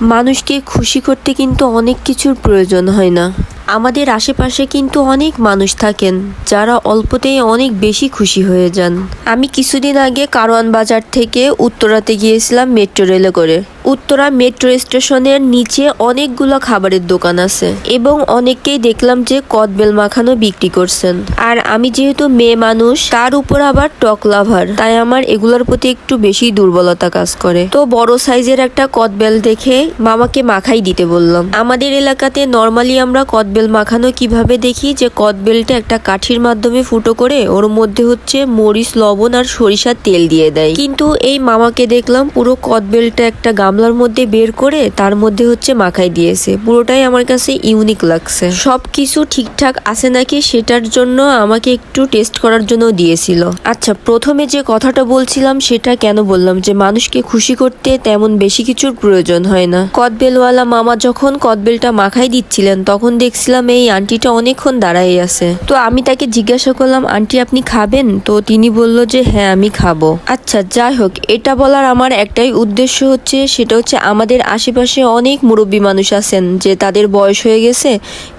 মানুষকে খুশি করতে কিন্তু অনেক কিছুর প্রয়োজন হয় না। আমাদের আশেপাশে কিন্তু অনেক মানুষ থাকেন, যারা অল্পতেই অনেক বেশি খুশি হয়ে যান। আমি কিছুদিন আগে কারওয়ান বাজার থেকে উত্তরাতে গিয়েছিলাম মেট্রো রেলে করে। উত্তরা মেট্রো স্টেশনের নিচে অনেকগুলো খাবারের দোকান আছে এবং অনেককেই দেখলাম যে কদবেল মাখানো বিক্রি করছেন। আর আমি যেহেতু মেয়ে মানুষ, তার উপর আবার টক লাভার। তাই আমার এগুলোর প্রতি একটু বেশি দুর্বলতা কাজ করে। তো বড় সাইজের একটা কদবেল দেখে মামাকে মাখাই দিতে বললাম। আমাদের এলাকাতে নর্মালি আমরা কদবেল মাখানো কীভাবে দেখি যে কদবেলটা একটা কাঠির মাধ্যমে ফুটো করে, ওর মধ্যে হচ্ছে মরিচ, লবণ আর সরিষার তেল দিয়ে দেয়। কিন্তু এই মামাকে দেখলাম পুরো কদবেলটা একটা গামলার মধ্যে বের করে তার মধ্যে হচ্ছে মাখাই দিয়েছে। পুরোটাই আমার কাছে ইউনিক লাগছে। সব কিছু ঠিকঠাক আছে নাকি সেটার জন্য আমাকে একটু টেস্ট করার জন্য দিয়েছিল। আচ্ছা প্রথমে যে কথাটা বলছিলাম সেটা কেন বললাম? যে মানুষকে খুশি করতে তেমন বেশি কিছুর প্রয়োজন হয় না। কদবেলওয়ালা মামা যখন কদবেলটা মাখাই দিচ্ছিলেন, তখন দেখছিলাম এই আন্টিটা অনেকক্ষণ দাঁড়াই আছে। তো আমি তাকে জিজ্ঞাসা করলাম, আন্টি, আপনি খাবেন? তো তিনি বলল যে হ্যাঁ আমি খাব। আচ্ছা যাই হোক, এটা বলার আমার একটাই উদ্দেশ্য হচ্ছে সেটা হচ্ছে আমাদের আশেপাশে অনেক মুরব্বী মানুষ আছেন যে তাদের বয়স হয়ে গেছে,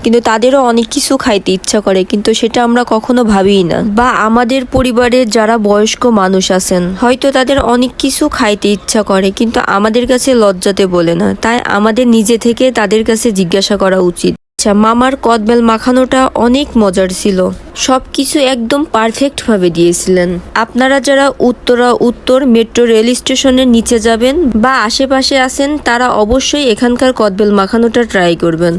কিন্তু তাদেরও অনেক কিছু খাইতে ইচ্ছা করে, কিন্তু সেটা আমরা কখনো ভাবিই না। বা আমাদের পরিবারের যারা বয়স্ক মানুষ আছেন, হয়তো তাদের অনেক কিছু খাইতে ইচ্ছা করে, কিন্তু আমাদের কাছে লজ্জাতে বলে না। তাই আমাদের নিজে থেকে তাদের কাছে জিজ্ঞাসা করা উচিত। আচ্ছা মামার কদবেল মাখানোটা অনেক মজার ছিল। সব কিছু একদম পারফেক্ট ভাবে দিয়েছিলেন। আপনারা যারা উত্তরা উত্তর মেট্রো রেল স্টেশনের নিচে যাবেন বা আশেপাশে আছেন, তারা অবশ্যই এখানকার কদবেল মাখানোটা ট্রাই করবেন।